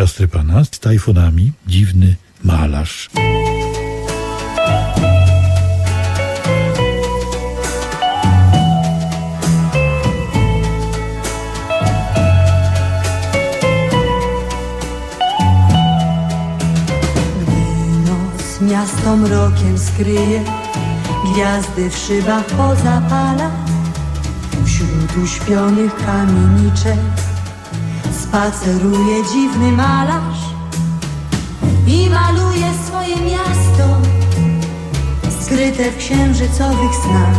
siostry pana z tajfunami, dziwny malarz. Miasto mrokiem skryje, gwiazdy w szybach pozapala. Wśród uśpionych kamieniczek spaceruje dziwny malarz i maluje swoje miasto, skryte w księżycowych snach.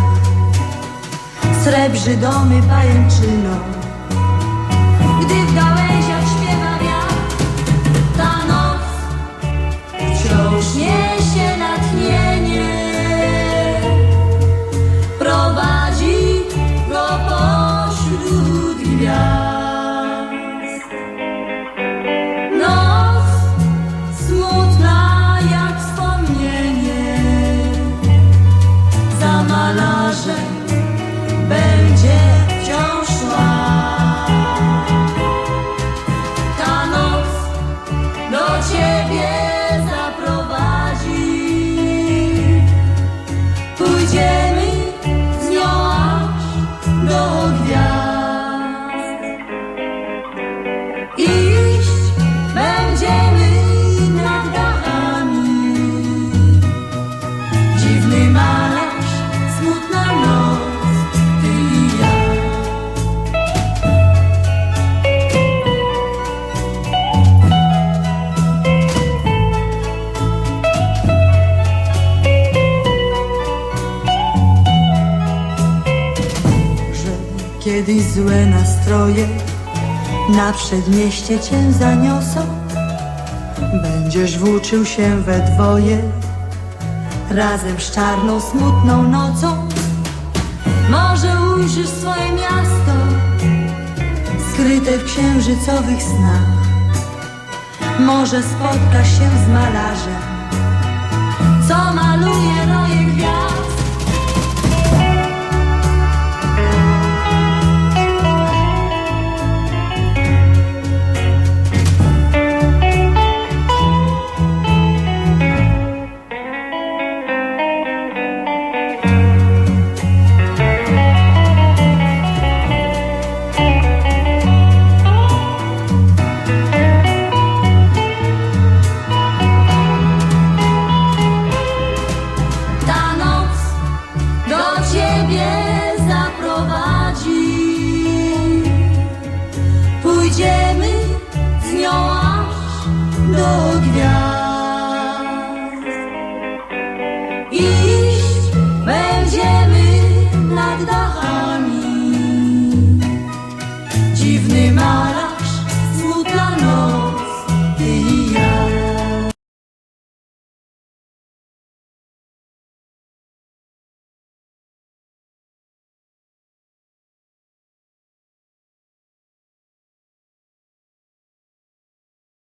Srebrzy domy pajęczyną, malarzem kiedyś złe nastroje na przedmieście cię zaniosą. Będziesz włóczył się we dwoje razem z czarną, smutną nocą. Może ujrzysz swoje miasto skryte w księżycowych snach. Może spotkasz się z malarzem, Pójdziemy z nią aż do gwiazd. Iść będziemy nad dachami.